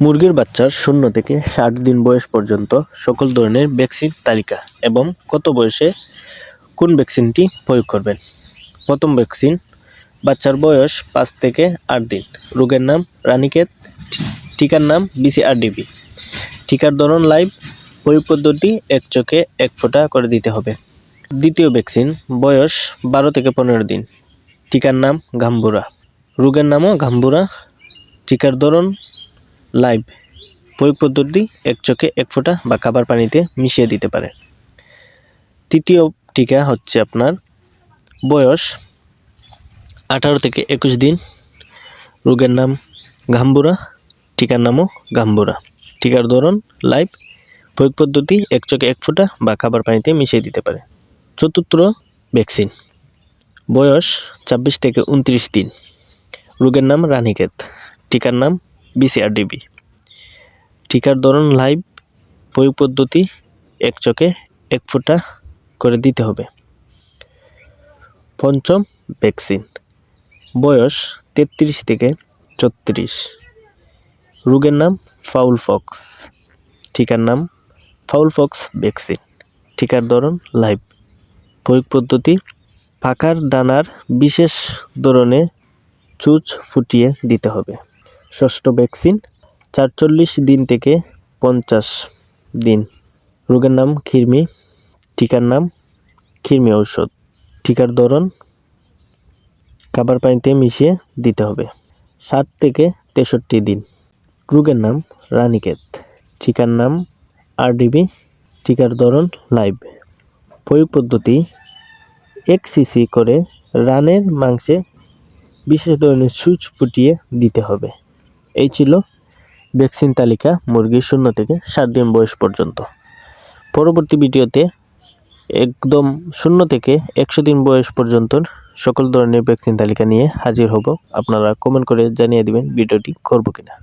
মুরগির বাচ্চার শূন্য থেকে ষাট দিন বয়স পর্যন্ত সকল ধরনের ভ্যাকসিন তালিকা এবং কত বয়সে কোন ভ্যাকসিনটি প্রয়োগ করবেন? প্রথম ভ্যাকসিন, বাচ্চার বয়স পাঁচ থেকে আট দিন। রোগের নাম রানিকেত টিকার নাম বিসিআরডিবি। টিকার ধরন লাইভ। প্রয়োগ পদ্ধতি এক চোখে এক ফোঁটা করে দিতে হবে। দ্বিতীয় ভ্যাকসিন, বয়স বারো থেকে পনেরো দিন। টিকার নাম ঘাম্বুরা রোগের নামও ঘাম্বুরা টিকার ধরন লাইভ প্রয়োগ পদ্ধতি এক চোখে এক ফোঁটা বা খাবার পানিতে মিশিয়ে দিতে পারে। তৃতীয় টিকা হচ্ছে আপনার বয়স আঠারো থেকে একুশ দিন, রোগের নাম ঘাম্বুরা টিকার নামও ঘাম্বুরা টিকার ধরন লাইভ, প্রয়োগ পদ্ধতি এক চোখে এক ফোঁটা বা খাবার পানিতে মিশিয়ে দিতে পারে। চতুর্থ, ভ্যাকসিন। বয়স ছাব্বিশ থেকে উনত্রিশ দিন, রোগের নাম রানীক্ষেত টিকার নাম বিসিআরডিবি টিকার ধরন লাইভ প্রয়োগ পদ্ধতি, এক চোখে এক ফোঁটা করে দিতে হবে। পঞ্চম ভ্যাকসিন বয়স তেত্রিশ থেকে ছত্রিশ রোগের নাম ফাউল ফক্স টিকার নাম ফাউল ফক্স ভ্যাকসিন টিকার ধরন লাইভ প্রয়োগ পদ্ধতি পাকার দানার বিশেষ ধরনের চুচ ফুটিয়ে দিতে হবে। ষষ্ঠ ভ্যাকসিন চারচল্লিশ দিন থেকে পঞ্চাশ দিন। রোগের নাম খিরমি টিকার নাম খিরমি ঔষধ। টিকার ধরন, খাবার পানিতে মিশিয়ে দিতে হবে। ষাট থেকে তেষট্টি দিন। রোগের নাম রানিকেত টিকার নাম আরডিবি। টিকার ধরন লাইভ। প্রয়োগ পদ্ধতি, এক সিসি করে রানের মাংসে বিশেষ ধরনের সুচ ফুটিয়ে দিতে হবে। এই ছিল ভ্যাকসিন তালিকা মুরগির শূন্য থেকে সাত দিন বয়স পর্যন্ত। পরবর্তী ভিডিওতে একদম শূন্য থেকে একশো দিন বয়স পর্যন্ত সকল ধরনের ভ্যাকসিন তালিকা নিয়ে হাজির হব। আপনারা কমেন্ট করে জানিয়ে দেবেন ভিডিওটি করব কিনা।